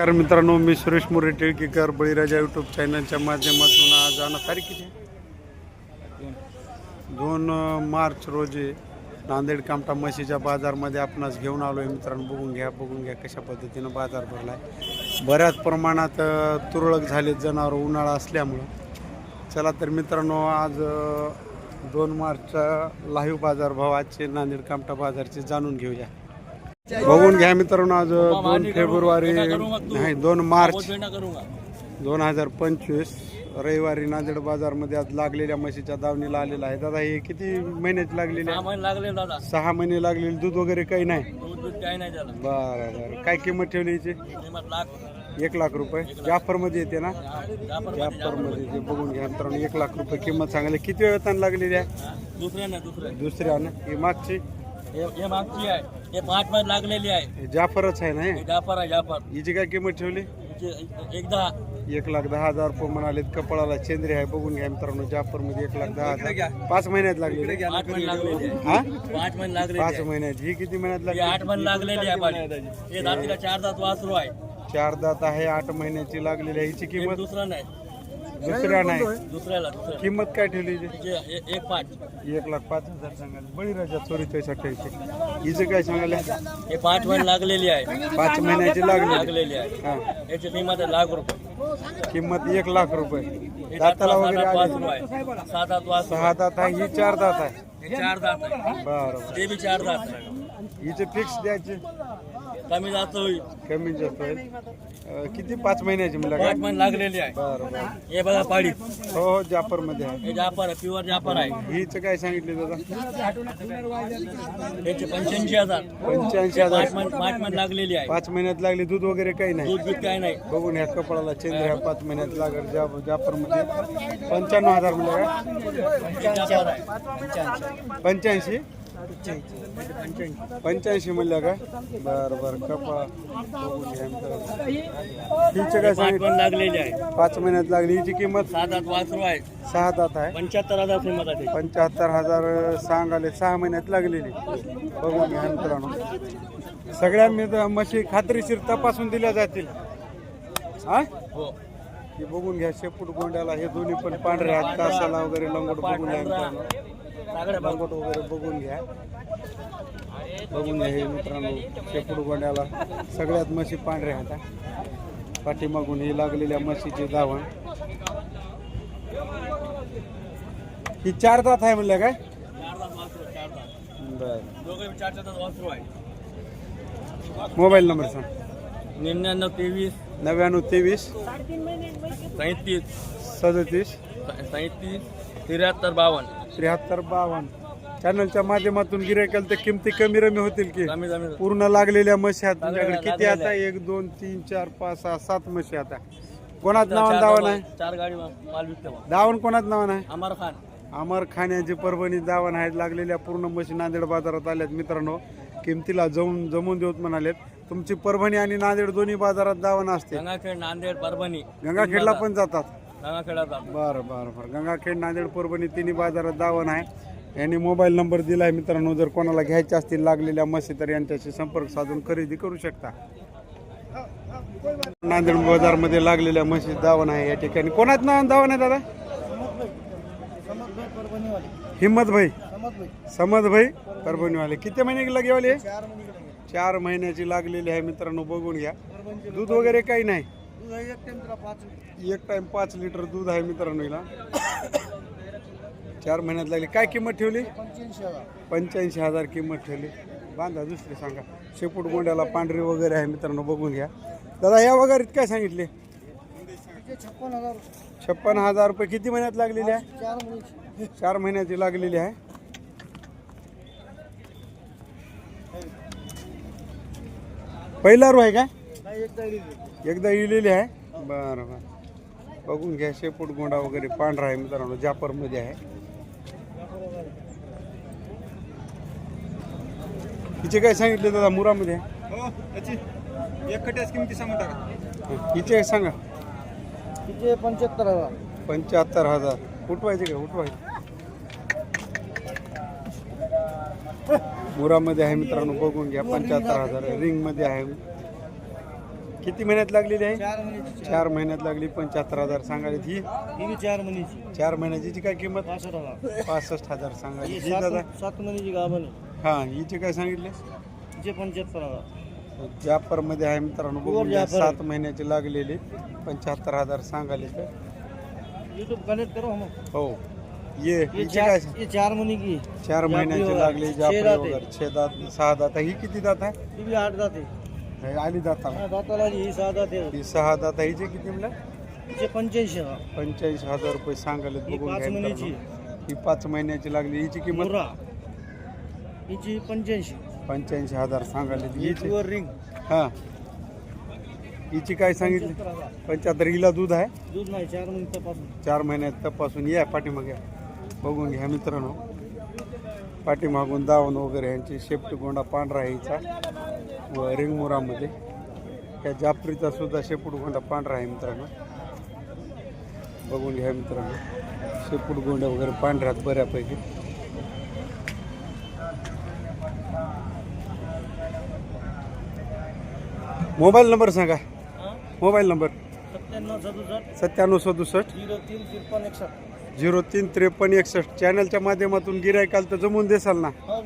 नमस्कार मित्रांनो मी सुरेश मोरे टिळकेकर बळीराजा यूट्यूब चॅनलच्या माध्यमातून आज आणा तारीख किती? दोन मार्च रोजी नांदेड कामटा म्हशीच्या बाजारमध्ये आपणास घेऊन आलो आहे मित्रांनो. बघून घ्या बघून घ्या कशा पद्धतीनं बाजार भरला आहे बऱ्याच प्रमाणात तुरळक झालेत जनावर उन्हाळा असल्यामुळं. चला तर मित्रांनो आज दोन मार्चचा लाईव्ह बाजारभाव आजचे नांदेड कामटा बाजारचे जाणून घेऊया. बघून घ्या मित्रांनो आज दोन फेब्रुवारी नाही दोन मार्च. दोन हजार पंचवीस रविवारी नांदेड बाजारमध्ये आज लागलेल्या म्हशीच्या दावणीला आलेला आहे. दादा हे किती महिन्याची लागलेली आहे? सहा महिने लागलेले दूध वगैरे काही नाही? दूध दूध काही नाही त्याला बरं बरं. काय किंमत ठेवली याची? एक लाख रुपये. जाफरमध्ये येते ना? जाफर जाफरमध्ये बघून घ्या मित्रांनो एक लाख रुपये किंमत सांगायला किती वेळ लागलेली आहे? दुसरे दुसऱ्या ना ही मागची? हे हे मागची आहे. हे पाच मध्ये लागलेली आहे. हे जाफरच आहे ना हे? हे जाफर आहे जाफर. हिची काय किंमत ठेवली? हिचे एकदा एक लाख दहा हजार रुपये म्हणाले कपाळाला चेंद्री आहे बघून घ्या मित्रांनो जाफरमध्ये एक लाख दहा हजार. पाच महिन्यात लागली पाच महिने लागलेली आहे. हा? पाच महिने लागलेली पाच आहे. महिन्यात. ही किती महिन्यात ही लागली आठ महिने लागलेली आहे पाणी. हे दातीला चार दात वासरू आहे. चार दात आहे आठ महिन्याची लागलेली आहे. हिची एक किंमत? दुसरा नाही. दुसऱ्या नाही दुसऱ्याला दुसऱ्या किंमत काय ठेवली हिची? एक पाच. एक लाख पाच हजार सांगाल बळीराजा चोरीच्या अठ्ठावीसशे हिचं काय सांगायला? हे पाच महिने लागलेली आहे. पाच महिन्याची लागली लागलेली आहे. हा. याची किंमत आहे लाख रुपये. किंमत एक लाख रुपये. हे दाताला वगैरे आली सात सहा दात आहे ही चार दात आहे. हे चार दात आहे. बरं बरं ते बी चार दात आहे. हिचे फिक्स द्यायचे. कमी जास्त होईल. कमी जास्त होईल. किती? पाच महिन्याची मला महिने लागलेली आहे. बरं बरं. हे बघा पाडी हो हो जाफरमध्ये आहे जापर आहे प्युअर जापर आहे. हिचं काय सांगितले दादा? याचे पंच्याऐंशी हजार. पंच्याऐंशी हजार. पाच महिने पाच महिने लागलेली आहे. पाच महिन्यात लागली दूध वगैरे काही नाही. दूध दूध काय नाही. बघून ह्या कपडाला चेंद्र ह्या पाच महिन्यात लागल जा जाफरमध्ये पंच्याण्णव हजार जापर आहे. पंच्याऐंशी? पंच्याऐंशी म्हणल्या का? बरं बरं कपा. हिचं काय पाच सांगितलं? लागलेली आहे. पाच महिन्यात लागली. हिची किंमत? सात आठ वासरू आहे सहा दात आहे. पंच्याहत्तर हजार किंमत आहे. पंच्याहत्तर हजार सांगाले सहा महिन्यात लागलेली. बघून घ्या मित्रांनो. सगळ्या मी- म्हशी खात्रीशीर तपासून दिल्या जातील. हा? हो. बघून घ्या शेपूट गोंड्याला हे दोन्ही पण पांढरे आहेत कासाला वगैरे लंगोट बघून घ्या मित्रांनो. लंगोट वगैरे बघून घ्या. बघून घ्या हे मित्रांनो शेपूट गोंड्याला सगळ्यात म्हशी पांढऱ्या आहेत. हा. पाठीमागून ही लागलेल्या म्हशीची धावण. ही चार दात आहे म्हणलं काय? बर. मोबाईल नंबर सांग. निन्याण्णव तेवीस. नव्याण्णव तेवीस. सैतीस. सदतीस. सैतीस. त्र्याहत्तर बावन्न. त्र्याहत्तर बावन्न. चॅनलच्या माध्यमातून गिरायकाल तर किमती कमी रमी होतील की? कमी कमी. पूर्ण लागलेल्या म्हशी आहेत तुमच्याकडे. किती आता? एक दोन तीन चार पाच सहा सात म्हशी आता. कोणात नावान दावण आहे चार गाडी माल विकते. दावण कोणात नावान आहे अमर खान. अमर खान यांची परभणी दावण आहेत. लागलेल्या पूर्ण म्हशी नांदेड बाजारात आल्यात मित्रांनो. किमतीला जमून जमून देऊत म्हणालेत. तुमची परभणी आणि नांदेड दोन्ही बाजारात दावण असते गंगाखेड नांदेड परभणी. गंगाखेडला पण जातात. गंगाखेडा बरं बरं बरं. गंगाखेड नांदेड परभणी तिन्ही बाजारात दावण आहे. यांनी मोबाईल नंबर दिला आहे मित्रांनो. जर कोणाला घ्यायच्या असतील लागलेल्या म्हशी तर यांच्याशी संपर्क साधून खरेदी करू शकता. नांदेड बाजारमध्ये लागलेल्या म्हशी दावण आहे या ठिकाणी. कोणाच नाव दावण आहे दादा? हिम्मत भाई समज भाई परभणीवाले किती महिने लागेवाले. चार महिन्याची लागलेली आहे मित्रांनो. बघून घ्या. दूध वगैरे काही नाही. एक टाइम पाच लिटर. दूध आहे मित्रांनो हिला. चार महिन्यात लागली. काय किंमत ठेवली? पंच्याऐंशी हजार. किंमत ठेवली. बांधा दुसरी सांगा. शेपूट गोंड्याला पांढरी वगैरे आहे मित्रांनो बघून घ्या. दादा या वगैरे काय सांगितले? छप्पन हजार रुपये. किती महिन्यात लागलेली आहे? चार महिन्याची लागलेली आहे. पहिला रो आहे का? एकदा इलेली आहे? बरं बरं. बघून घ्या शेपूट गोंडा वगैरे पांढरा आहे मित्रांनो जापरमध्ये आहे. हिचे काय सांगितले दादा मुरामध्ये? एकट्याच किमती सांगून टाका. हिचे सांगा. तिचे पंच्याहत्तर हजार. पंच्याहत्तर हजार. उठवायचे का? उठवायचे. मुरामध्ये आहे मित्रांनो बघून घ्या पंच्याहत्तर हजार. रिंगमध्ये आहे. किती महिन्यात लागलेली आहे? चार महिन्याची चार. महिन्यात लागली पंच्याहत्तर हजार सांगायला ही? ही बी चार महिन्याची. चार महिन्याची काय किंमत? पासष्ट हजार. पासष्ट हजार सांगायला ही ही दादा? सात सात महिन्याची गाभण आहे. हा हिचे काय सांगितले? तिचे पंच्याहत्तर हजार. जाफरमध्ये आहे मित्रांनो बघून Pure घ्या. जाफर आहे. सात महिन्याची लागलेली. पंच्याहत्तर हजार सांगाले तर यूट्यूब कनेक्ट करो हम हो. ये ये हिचे चार काय? ये चार महीने की. चार महिन्याची. लागली जाफरी दाते. वगैरे. छे दात सहा दात. ही किती दात आहे? ती बी आठ जाते हे आली दाताला. हा, दाताला ही सहा ही सहा दात आहे हिचे किती म्हणलं पंच्याऐंशी हजार हजार रुपये सांगाले ही बघून पाच घ्या महिन्याची. मित्रांनो. ही पाच महिन्याची लागली. हिची किंमत? मुर्रा. हिची पंच्याऐंशी. पंच्याऐंशी हजार सांगाले हिची रिंग हा. हिची काय सांगितली? पंच्याहत्तर हजार. पंच्याहत्तर. हिला दूध आहे? दूध नाही चार महिने तपासून. चार महिन्यात तपासून. या पाठीमागे बघून घ्या मित्रांनो. पाठीमागून दावण वगैरे यांची शेपटी गोंडा पांढरा हिचा. व रिंगमुरामध्ये या जाफरीचा सुद्धा शेपूट गोंडा पांढरा आहे मित्रांनो. बघून घ्या मित्रांनो. शेपूट गोंडा वगैरे पांढऱ्यात बऱ्यापैकी. मोबाईल नंबर सांगा. Mobile number. सत्त्याण्णव सदुसष्ट. सत्त्याण्णव सदुसष्ट. झिरो तीन त्रेपन्न एकसष्ट. झिरो तीन त्रेपन्न एकसष्ट. चॅनलच्या माध्यमातून गिरायकाल तर जमून देसाल ना? हो.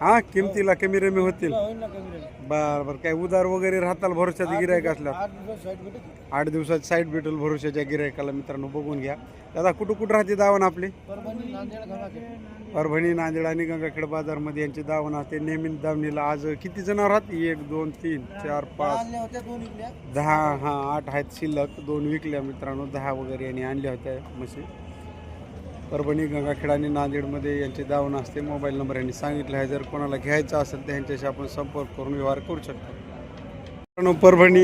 हा किमतीला कमी रमी होतील. रेट. बर बर काय उदार वगैरे राहताल भरोशाचे गिरायक असल्या आठ दिवसात साईड भेटेल भरोशाच्या गिरायकाला मित्रांनो बघून घ्या. दादा कुठं कुठं राहते दावण आपली? परभणी नांदेड आणि गंगाखेड बाजारमध्ये यांची दावण असते. नेहमी दावणीला आज किती जनावर राहत एक दोन तीन चार पाच. दहा हा आठ आहेत शिल्लक. दोन विकल्या मित्रांनो. दहा वगैरे यांनी आणल्या होत्या म्हशी परभणी गंगाखेड आणि नांदेडमध्ये यांचे दावण असते. मोबाईल नंबर यांनी सांगितलं आहे. जर कोणाला घ्यायचं असेल तर यांच्याशी आपण संपर्क करून व्यवहार करू शकतो. मित्रांनो, परभणी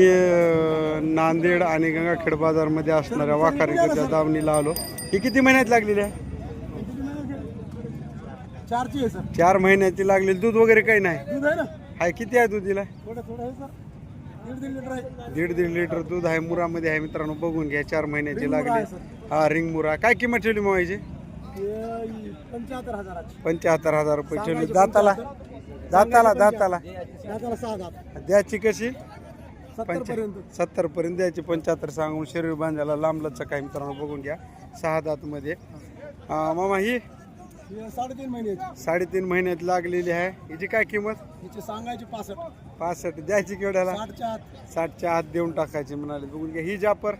नांदेड आणि गंगाखेड बाजारमध्ये असणाऱ्या वाखारीच्या दावणीला आलो. ही किती महिन्यात लागलेली आहे? चार महिन्याची लागलेली. दूध वगैरे काही नाही? आहे हाय किती आहे दूध तिला थोडं थोडं आहे सर. दीड दीड लिटर दूध आहे. मुरामध्ये आहे मित्रांनो. बघून घ्या. चार महिन्याची लागली. हा रिंग मुरा काय किंमत ठेवली मावायची पंच्याहत्तर हजाराची. पंच्याहत्तर हजार रुपये सांगायचे दाताला. दाताला दाताला. दाताला सहा दात. द्यायची कशी? सत्तर पर्यंत सत्तर पर्यंत द्यायची. पंच्याहत्तर सांगून शरीर बांधायला लांबलच काय मित्रांनो बघून घ्या. सहा दात मध्ये मामा ही साडेतीन महिन्याची साडेतीन महिन्यात लागलेली आहे. हिची काय किंमत? हिची सांगायची पासष्ट. पासष्ट. द्यायची केवढ्याला? साठच्या आत देऊन टाकायची म्हणाले. बघून घ्या. ही जापर.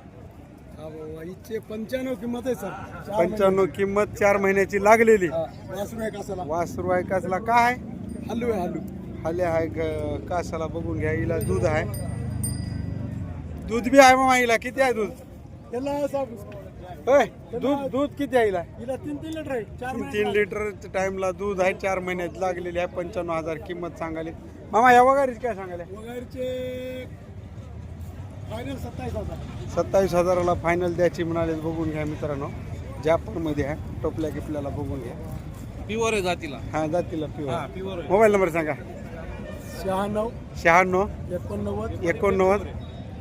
हिचे पंच्याण्णव किंमत आहे सर. पंच्याण्णव किंमत चार महिन्याची लागलेली. महिने. वासरू आहे कासाला. वासरू आहे कासला. काय हल्लू आहे हल्लू खाली आहे ग- कासाला बघून घ्या हिला दूध आहे. दूध बी आहे मग हिला. किती आहे दूध? त्याला साप होय दूध दूध किती आहे हिला? हिला तीन तीन लिटर आहे. चार तीन महिने तीन लिटर टाइमला दूध आहे चार महिन्यात लागलेली आहे पंच्याण्णव हजार किंमत सांगाली. मामा या वगैरेच काय सांगाले वगैरेचे सत्तावीस हजार. सत्तावीस हजाराला फायनल द्यायची म्हणाले बघून घ्या मित्रांनो. जापानमध्ये आहे. टोपल्या गिपल्याला बघून घ्या. प्युअर आहे जातीला. हा जातीला पिवर प्युअर मोबाईल नंबर सांगा. शहाण्णव शहाण्णव एकोणनव्वद एकोणनव्वद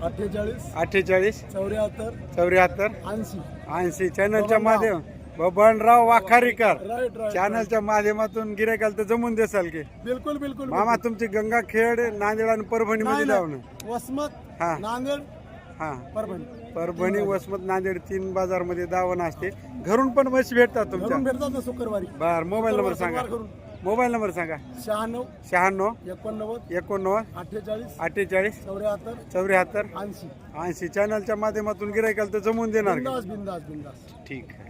अठ्ठेचाळीस अठ्ठेचाळीस चौऱ्याहत्तर चौऱ्याहत्तर ऐंशी. ऐंशी. चॅनलच्या माध्यम बबनराव वाखारीकर. चॅनलच्या माध्यमातून गिरायकाल तर जमून देसाल की. बिलकुल बिलकुल मामा तुमची गंगाखेड नांदेड आणि परभणी मध्ये जाऊन. वसमत हा. नांदेड हा. परभणी. परभणी वसमत नांदेड तीन बाजारमध्ये दावण असते. घरून पण म्हशी भेटतात तुमच्या? घरून भेटतात ना शुक्रवारी. बर मोबाईल नंबर सांगा. शुक्रवार मोबाईल नंबर सांगा. शहाण्णव शहाण्णव एकोणनव्वद एकोणनव्वद अठ्ठेचाळीस अठ्ठेचाळीस चौऱ्याहत्तर चौऱ्याहत्तर ऐंशी. ऐंशी. चॅनलच्या माध्यमातून गिरायकाल तर जमून देणार का? बिंदास बिंदास बिंदास. ठीक आहे.